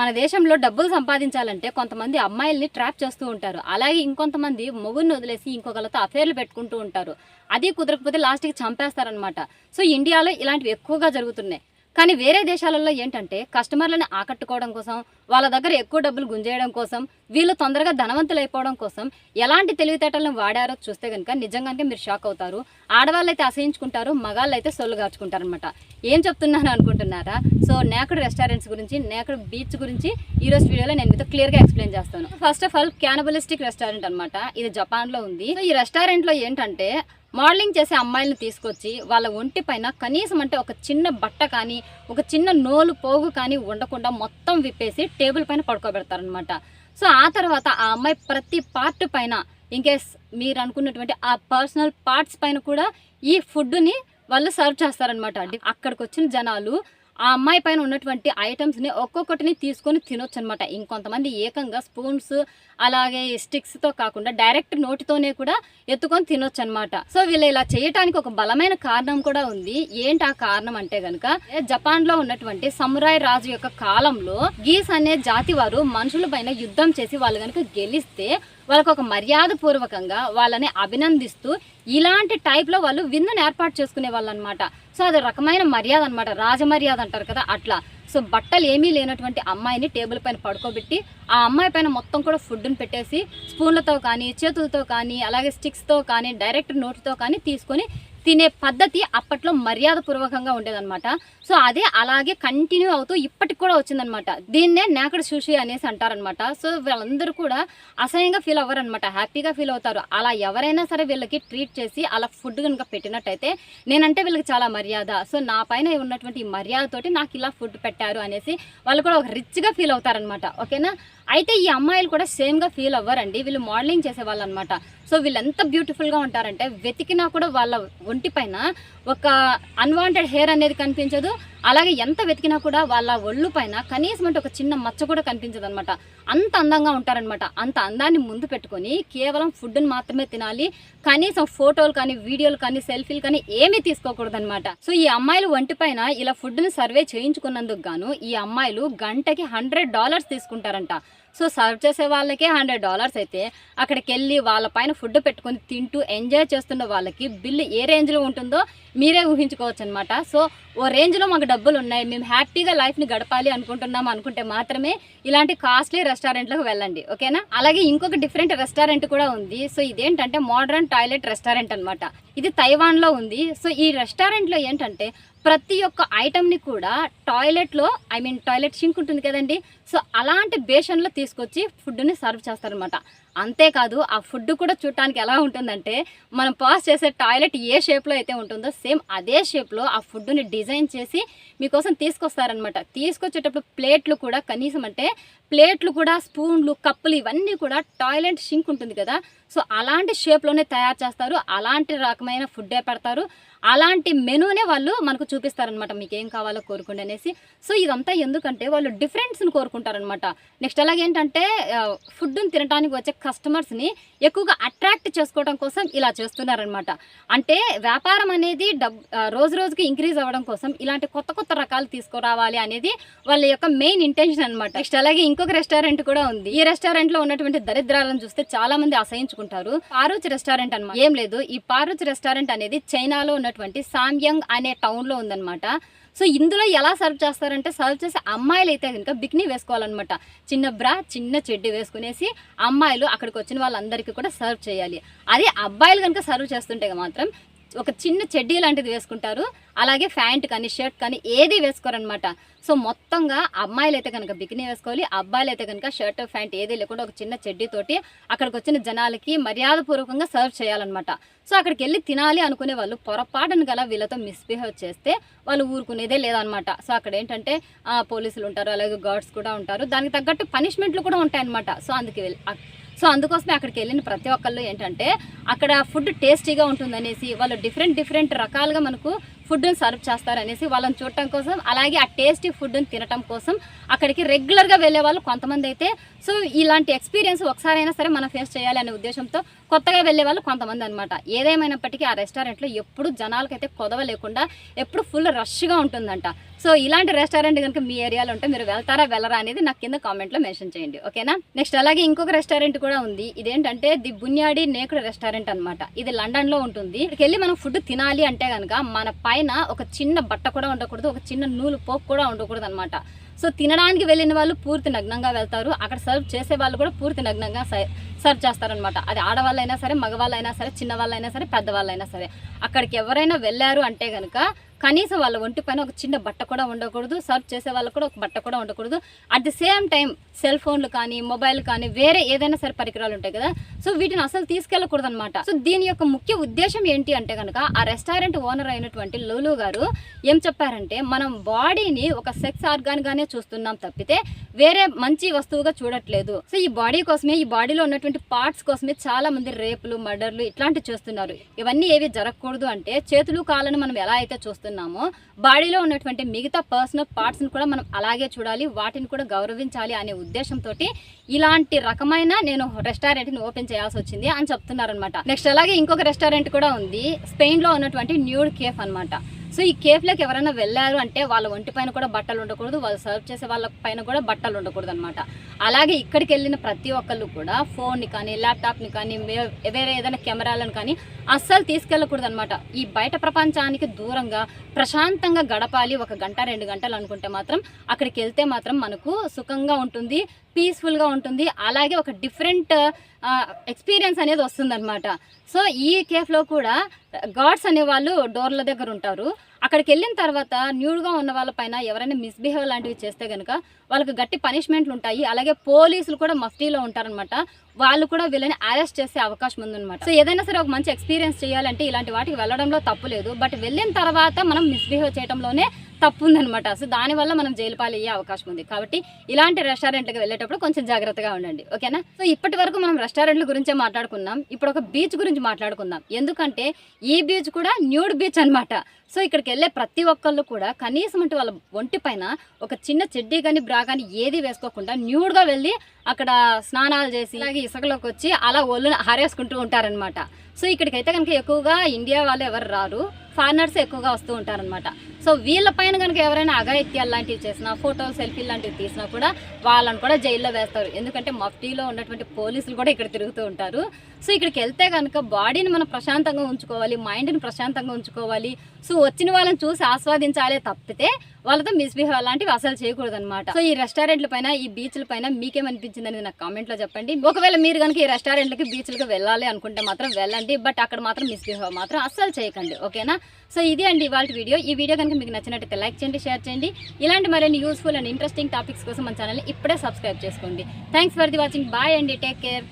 మన దేశంలో డబ్బులు సంపాదించాలంటే కొంతమంది అమ్మాయిల్ని ట్రాప్ చేస్తూ ఉంటారు. అలాగే ఇంకొంతమంది మొగుడిని వదిలేసి ఇంకొకరితో అఫేర్లు పెట్టుకుంటూ ఉంటారు. అది కుదరకపోతే లాస్ట్కి చంపేస్తారనమాట సో ఇండియాలో ఇలాంటివి ఎక్కువగా జరుగుతున్నాయి. కానీ వేరే దేశాలలో ఏంటంటే కస్టమర్లను ఆకట్టుకోవడం కోసం వాళ్ళ దగ్గర ఎక్కువ డబ్బులు గుంజేయడం కోసం వీళ్ళు తొందరగా ధనవంతులు అయిపోవడం కోసం ఎలాంటి తెలివితేటలను వాడారో చూస్తే కనుక నిజంగానే మీరు షాక్ అవుతారు. ఆడవాళ్ళు అయితే అసహించుకుంటారు మగాళ్ళు అయితే సొల్లు గార్చుకుంటారు అనమాట ఏం చెప్తున్నాను అనుకుంటున్నారా? సో నేకుడు రెస్టారెంట్స్ గురించి నేకడు బీచ్ గురించి ఈరోజు వీడియోలో నేను మీతో క్లియర్గా ఎక్స్ప్లెయిన్ చేస్తాను. First of all cannibalistic restaurant అనమాట ఇది జపాన్లో ఉంది. సో ఈ రెస్టారెంట్లో ఏంటంటే మోడలింగ్ చేసే అమ్మాయిలను తీసుకొచ్చి వాళ్ళ ఒంటి పైన కనీసం అంటే ఒక చిన్న బట్ట కానీ ఒక చిన్న నోలు పోగు కానీ ఉండకుండా మొత్తం విప్పేసి టేబుల్ పైన పడుకోబెడతారనమాట సో ఆ తర్వాత ఆ అమ్మాయి ప్రతి పార్ట్ పైన ఇంకేస్ మీరు అనుకున్నటువంటి ఆ పర్సనల్ పార్ట్స్ పైన కూడా ఈ ఫుడ్ని వాళ్ళు సర్వ్ చేస్తారనమాట అక్కడికి వచ్చిన జనాలు ఆ అమ్మాయి పైన ఉన్నటువంటి ఐటమ్స్ని ఒక్కొక్కటిని తీసుకొని తినొచ్చు అనమాట ఇంకొంతమంది ఏకంగా స్పూన్స్ అలాగే స్టిక్స్తో కాకుండా డైరెక్ట్ నోటితోనే కూడా ఎత్తుకొని తినొచ్చు అనమాట సో వీళ్ళు ఇలా చేయటానికి ఒక బలమైన కారణం కూడా ఉంది. ఏంటి ఆ కారణం అంటే గనుక జపాన్లో ఉన్నటువంటి సమురాయ్ రాజు యొక్క కాలంలో గీస్ అనే జాతి వారు మనుషుల పైన యుద్ధం చేసి వాళ్ళు కనుక గెలిస్తే వాళ్ళకు ఒక మర్యాద పూర్వకంగా వాళ్ళని అభినందిస్తూ ఇలాంటి టైప్లో వాళ్ళు విందును ఏర్పాటు చేసుకునే వాళ్ళు అనమాట సో అది రకమైన మర్యాద అనమాట రాజమర్యాద అంటారు కదా అట్లా. సో బట్టలు ఏమీ లేనటువంటి అమ్మాయిని టేబుల్ పైన పడుకోబెట్టి ఆ అమ్మాయి పైన మొత్తం కూడా ఫుడ్ని పెట్టేసి స్పూన్లతో కానీ చేతులతో కానీ అలాగే స్టిక్స్తో కానీ డైరెక్ట్ నోటితో కానీ తీసుకొని తినే పద్ధతి అప్పట్లో మర్యాద పూర్వకంగా ఉండేదన్నమాట. సో అదే అలాగే కంటిన్యూ అవుతూ ఇప్పటికి కూడా వచ్చిందనమాట దీన్నే నేకడ్ సుషి అనేసి అంటారనమాట సో వీళ్ళందరూ కూడా అసహ్యంగా ఫీల్ అవ్వరు అనమాట హ్యాపీగా ఫీల్ అవుతారు. అలా ఎవరైనా సరే వీళ్ళకి ట్రీట్ చేసి అలా ఫుడ్ కనుక పెట్టినట్టయితే నేనంటే వీళ్ళకి చాలా మర్యాద. సో నా పైన ఉన్నటువంటి మర్యాదతోటి నాకు ఇలా ఫుడ్ పెట్టారు అనేసి వాళ్ళు కూడా ఒక రిచ్గా ఫీల్ అవుతారనమాట ఓకేనా? అయితే ఈ అమ్మాయిలు కూడా సేమ్గా ఫీల్ అవ్వరండి. వీళ్ళు మోడలింగ్ చేసే వాళ్ళు అనమాట సో వీళ్ళు ఎంత బ్యూటిఫుల్గా ఉంటారంటే వెతికినా కూడా వాళ్ళ ఒంటి పైన ఒక అన్వాంటెడ్ హెయిర్ అనేది కనిపించదు. అలాగే ఎంత వెతికినా కూడా వాళ్ళ ఒళ్ళు పైన కనీసం అంటే ఒక చిన్న మచ్చ కూడా కనిపించదు అనమాట అంత అందంగా ఉంటారనమాట అంత అందాన్ని ముందు పెట్టుకొని కేవలం ఫుడ్ని మాత్రమే తినాలి. కనీసం ఫోటోలు కానీ వీడియోలు కానీ సెల్ఫీలు కానీ ఏమీ తీసుకోకూడదు అనమాట సో ఈ అమ్మాయిలు ఒంటి పైన ఇలా ఫుడ్ని సర్వే చేయించుకున్నందుకు గాను ఈ అమ్మాయిలు గంటకి హండ్రెడ్ డాలర్స్ తీసుకుంటారంట. సో సర్వ్ చేసే వాళ్ళకే హండ్రెడ్ డాలర్స్ అయితే అక్కడికి వెళ్ళి వాళ్ళ పైన ఫుడ్ పెట్టుకొని తింటూ ఎంజాయ్ చేస్తున్న వాళ్ళకి బిల్లు ఏ రేంజ్లో ఉంటుందో మీరే ఊహించుకోవచ్చు అనమాట సో ఓ రేంజ్లో మాకు డబ్బులు ఉన్నాయి మేము హ్యాపీగా లైఫ్ని గడపాలి అనుకుంటున్నాం అనుకుంటే మాత్రమే ఇలాంటి కాస్ట్లీ రెస్టారెంట్లకు వెళ్ళండి ఓకేనా? అలాగే ఇంకొక డిఫరెంట్ రెస్టారెంట్ కూడా ఉంది. సో ఇదేంటంటే మోడర్న్ టాయిలెట్ రెస్టారెంట్ అనమాట ఇది తైవాన్లో ఉంది. సో ఈ రెస్టారెంట్లో ఏంటంటే ప్రతి ఒక్క ఐటమ్ని కూడా టాయిలెట్లో ఐ మీన్ టాయిలెట్ షింక్ ఉంటుంది కదండి. సో అలాంటి బేషన్లో తీసుకొచ్చి ఫుడ్ని సర్వ్ చేస్తారనమాట అంతేకాదు ఆ ఫుడ్ కూడా చూడటానికి ఎలా ఉంటుందంటే మనం పాస్ చేసే టాయిలెట్ ఏ షేప్లో అయితే ఉంటుందో సేమ్ అదే షేప్లో ఆ ఫుడ్ని డిజైన్ చేసి మీకోసం తీసుకొస్తారనమాట తీసుకొచ్చేటప్పుడు ప్లేట్లు కూడా కనీసం అంటే ప్లేట్లు కూడా స్పూన్లు కప్పులు ఇవన్నీ కూడా టాయిలెట్ షింక్ ఉంటుంది కదా. సో అలాంటి షేప్లోనే తయారు చేస్తారు. అలాంటి రకమైన ఫుడ్డే పెడతారు. అలాంటి మెనూనే వాళ్ళు మనకు చూపిస్తారనమాట మీకు ఏం కావాలో కోరుకోండి అనేసి. సో ఇదంతా ఎందుకంటే వాళ్ళు డిఫరెన్స్ని కోరుకుంటారనమాట నెక్స్ట్ అలాగేంటంటే ఫుడ్ని తినడానికి వచ్చే కస్టమర్స్ని ఎక్కువగా అట్రాక్ట్ చేసుకోవడం కోసం ఇలా చేస్తున్నారనమాట అంటే వ్యాపారం అనేది డబ్ రోజు రోజుకి ఇంక్రీజ్ అవ్వడం కోసం ఇలాంటి కొత్త కొత్త రకాలు తీసుకురావాలి అనేది వాళ్ళ యొక్క మెయిన్ ఇంటెన్షన్ అనమాట నెక్స్ట్ అలాగే ఇంకొక రెస్టారెంట్ కూడా ఉంది. ఈ రెస్టారెంట్లో ఉన్నటువంటి దరిద్రాలను చూస్తే చాలా మంది అసహించుకుంటారు. పారుచ్ రెస్టారెంట్ అనమాట ఏం లేదు. ఈ పారుచ్ రెస్టారెంట్ అనేది చైనాలో ఉన్నటువంటి సామ్యంగ్ అనే టౌన్లో ఉందన్నమాట. సో ఇందులో ఎలా సర్వ్ చేస్తారంటే సర్వ్ చేసే అమ్మాయిలు అయితే కనుక బిక్నీ వేసుకోవాలన్నమాట. చిన్న బ్రా చిన్న చెడ్డి వేసుకునేసి అమ్మాయిలు అక్కడికి వచ్చిన వాళ్ళందరికీ కూడా సర్వ్ చేయాలి. అదే అబ్బాయిలు కనుక సర్వ్ చేస్తుంటే మాత్రం ఒక చిన్న చెడ్డీ లాంటిది వేసుకుంటారు. అలాగే ప్యాంట్ కానీ షర్ట్ కానీ ఏది వేసుకోరనమాట సో మొత్తంగా అమ్మాయిలు అయితే కనుక బికినీ వేసుకోవాలి. అబ్బాయిలు అయితే కనుక షర్ట్ ప్యాంట్ ఏది లేకుండా ఒక చిన్న చెడ్డీతోటి అక్కడికి వచ్చిన జనాలకి మర్యాదపూర్వకంగా సర్వ్ చేయాలన్నమాట. సో అక్కడికి వెళ్ళి తినాలి అనుకునే వాళ్ళు పొరపాటును గల వీళ్ళతో మిస్బిహేవ్ చేస్తే వాళ్ళు ఊరుకునేదే లేదనమాట సో అక్కడ ఏంటంటే పోలీసులు ఉంటారు అలాగే గార్డ్స్ కూడా ఉంటారు. దానికి తగ్గట్టు పనిష్మెంట్లు కూడా ఉంటాయన్నమాట. సో అందుకే సో అందుకోసమే అక్కడికి వెళ్ళిన ప్రతి ఒక్కళ్ళు ఏంటంటే అక్కడ ఫుడ్ టేస్టీగా ఉంటుందనేసి వాళ్ళు డిఫరెంట్ డిఫరెంట్ రకాలుగా మనకు ఫుడ్ని సర్వ్ చేస్తారనేసి వాళ్ళని చూడటం కోసం అలాగే ఆ టేస్టీ ఫుడ్ని తినటం కోసం అక్కడికి రెగ్యులర్గా వెళ్ళే వాళ్ళు కొంతమంది అయితే. సో ఇలాంటి ఎక్స్పీరియన్స్ ఒకసారైనా సరే మనం ఫేస్ చేయాలి అనే ఉద్దేశంతో కొత్తగా వెళ్ళే వాళ్ళు కొంతమంది అనమాట ఏదేమైనప్పటికీ ఆ రెస్టారెంట్లో ఎప్పుడు జనాలకైతే కొదవ లేకుండా ఎప్పుడు ఫుల్ రష్గా ఉంటుందంట. సో ఇలాంటి రెస్టారెంట్ కనుక మీ ఏరియాలో ఉంటే మీరు వెళ్తారా వెళ్ళరా అనేది నాకు కింద కామెంట్లో మెన్షన్ చేయండి ఓకేనా? నెక్స్ట్ అలాగే ఇంకొక రెస్టారెంట్ కూడా ఉంది. ఇదేంటంటే ది బున్యాడి నేకుడు రెస్టారెంట్ అనమాట ఇది లండన్లో ఉంటుంది. ఇక్కడికి వెళ్ళి మనం ఫుడ్ తినాలి అంటే కనుక మన పైన ఒక చిన్న బట్ట కూడా ఉండకూడదు ఒక చిన్న నూలు పోపు కూడా ఉండకూడదు అనమాట సో తినడానికి వెళ్ళిన వాళ్ళు పూర్తి నగ్నంగా వెళ్తారు. అక్కడ సర్వ్ చేసే వాళ్ళు కూడా పూర్తి నగ్నంగా సర్వ్ చేస్తారనమాట అది ఆడవాళ్ళైనా సరే మగవాళ్ళైనా సరే చిన్నవాళ్ళైనా సరే పెద్దవాళ్ళైనా సరే. అక్కడికి ఎవరైనా వెళ్ళారు అంటే కనుక కనీసం వాళ్ళ ఒంటి పైన ఒక చిన్న బట్ట కూడా ఉండకూడదు సర్వ్ చేసే వాళ్ళకు కూడా ఒక బట్ట కూడా ఉండకూడదు. At the same time cell ఫోన్లు కానీ మొబైల్ కానీ వేరే ఏదైనా సరే పరికరాలు ఉంటాయి కదా సో వీటిని అసలు తీసుకెళ్ళకూడదు అనమాట సో దీని యొక్క ముఖ్య ఉద్దేశం ఏంటి అంటే కనుక ఆ రెస్టారెంట్ ఓనర్ అయినటువంటి లోలు గారు ఏం చెప్పారంటే మనం బాడీని ఒక సెక్స్ ఆర్గాన్ గానే చూస్తున్నాం తప్పితే వేరే మంచి వస్తువుగా చూడట్లేదు. సో ఈ బాడీ కోసమే ఈ బాడీలో ఉన్నటువంటి పార్ట్స్ కోసమే చాలా మంది రేపులు మర్డర్లు ఇట్లాంటివి చేస్తున్నారు. ఇవన్నీ ఏవి జరగకూడదు అంటే చేతులు కాళ్ళను మనం ఎలా అయితే చూస్తున్నాం చూస్తున్నామో బాడీలో ఉన్నటువంటి మిగతా పర్సనల్ పార్ట్స్ని కూడా మనం అలాగే చూడాలి వాటిని కూడా గౌరవించాలి అనే ఉద్దేశంతో ఇలాంటి రకమైన నేను రెస్టారెంట్ని ఓపెన్ చేయాల్సి వచ్చింది అని చెప్తున్నారనమాట నెక్స్ట్ అలాగే ఇంకొక రెస్టారెంట్ కూడా ఉంది స్పెయిన్లో ఉన్నటువంటి న్యూడ్ కేఫ్ అన్నమాట. సో ఈ కేఫ్లోకి ఎవరైనా వెళ్ళారు అంటే వాళ్ళ ఒంటి పైన కూడా బట్టలు ఉండకూడదు వాళ్ళు సర్వ్ చేసే వాళ్ళ పైన కూడా బట్టలు ఉండకూడదు అనమాట అలాగే ఇక్కడికి వెళ్ళిన ప్రతి ఒక్కళ్ళు కూడా ఫోన్ని కానీ ల్యాప్టాప్ని కానీ వేరే ఏదైనా కెమెరాలను కానీ అస్సలు తీసుకెళ్ళకూడదు అనమాట ఈ బయట ప్రపంచానికి దూరంగా ప్రశాంతంగా గడపాలి ఒక గంట రెండు గంటలు అనుకుంటే మాత్రం అక్కడికి వెళ్తే మాత్రం మనకు సుఖంగా ఉంటుంది పీస్ఫుల్గా ఉంటుంది. అలాగే ఒక డిఫరెంట్ ఎక్స్పీరియన్స్ అనేది వస్తుందన్నమాట. సో ఈ కేఫ్లో కూడా గాడ్స్ అనేవాళ్ళు డోర్ల దగ్గర ఉంటారు. అక్కడికి వెళ్ళిన తర్వాత న్యూడ్గా ఉన్న వాళ్ళపైన ఎవరైనా మిస్బిహేవ్ లాంటివి చేస్తే కనుక వాళ్ళకి గట్టి పనిష్మెంట్లు ఉంటాయి. అలాగే పోలీసులు కూడా మఫ్టీలో ఉంటారనమాట వాళ్ళు కూడా వీళ్ళని అరెస్ట్ చేసే అవకాశం ఉందన్నమాట. సో ఏదైనా సరే ఒక మంచి ఎక్స్పీరియన్స్ చేయాలంటే ఇలాంటి వాటికి వెళ్ళడంలో తప్పు లేదు. బట్ వెళ్ళిన తర్వాత మనం మిస్బిహేవ్ చేయడంలోనే తప్పు ఉందనమాట సో దానివల్ల మనం జైలు పాలయ్యే అయ్యే అవకాశం ఉంది. కాబట్టి ఇలాంటి రెస్టారెంట్లకు వెళ్ళేటప్పుడు కొంచెం జాగ్రత్తగా ఉండండి. ఓకేనా? సో ఇప్పటి వరకు మనం రెస్టారెంట్ల గురించే మాట్లాడుకున్నాం. ఇప్పుడు ఒక బీచ్ గురించి మాట్లాడుకుందాం. ఎందుకంటే ఈ బీచ్ కూడా న్యూడ్ బీచ్ అనమాట సో ఇక్కడికి వెళ్ళే ప్రతి ఒక్కళ్ళు కూడా కనీసం అంటే వాళ్ళ ఒంటి పైన ఒక చిన్న చెడ్డీ కానీ బ్రా కానీ ఏది వేసుకోకుండా న్యూడ్గా వెళ్ళి అక్కడ స్నానాలు చేసి అలాగే ఇసుకలోకి వచ్చి అలా ఒళ్ళు హారేసుకుంటూ ఉంటారనమాట సో ఇక్కడికైతే కనుక ఎక్కువగా ఇండియా వాళ్ళు ఎవరు రారు. ఫారినర్స్ ఎక్కువగా వస్తూ ఉంటారనమాట సో వీళ్ళ పైన కనుక ఎవరైనా అఘాయిత్యాలు లాంటివి చేసినా ఫోటోలు సెల్ఫీ లాంటివి తీసినా కూడా వాళ్ళని కూడా జైల్లో వేస్తారు. ఎందుకంటే మఫ్టీలో ఉన్నటువంటి పోలీసులు కూడా ఇక్కడ తిరుగుతూ ఉంటారు. సో ఇక్కడికి వెళ్తే కనుక బాడీని మనం ప్రశాంతంగా ఉంచుకోవాలి మైండ్ని ప్రశాంతంగా ఉంచుకోవాలి. సో వచ్చిన వాళ్ళని చూసి ఆస్వాదించాలే తప్పితే వాళ్ళతో మిస్బిహేవ్ లాంటివి అసలు చేయకూడదు అనమాట సో ఈ రెస్టారెంట్ల పైన ఈ బీచ్ల పైన మీకేమనిపించింది అనేది నాకు కామెంట్లో చెప్పండి. ఒకవేళ మీరు కనుక ఈ రెస్టారెంట్లకి బీచ్లకి వెళ్ళాలి అనుకుంటే మాత్రం వెళ్ళండి. బట్ అక్కడ మాత్రం మిస్బిహేవ్ మాత్రం అస్సలు చేయకండి. ఓకేనా? సో ఇది అండి ఇవాళ వీడియో. ఈ వీడియో కనుక మీకు నచ్చినట్టయితే లైక్ చేయండి షేర్ చేయండి. ఇలాంటి మరిన్ని యూస్ఫుల్ అండ్ ఇంట్రెస్టింగ్ టాపిక్స్ కోసం మన ఛానల్ని ఇప్పుడే సబ్స్క్రైబ్ చేసుకోండి. Thanks for the watching bye అండి. Take care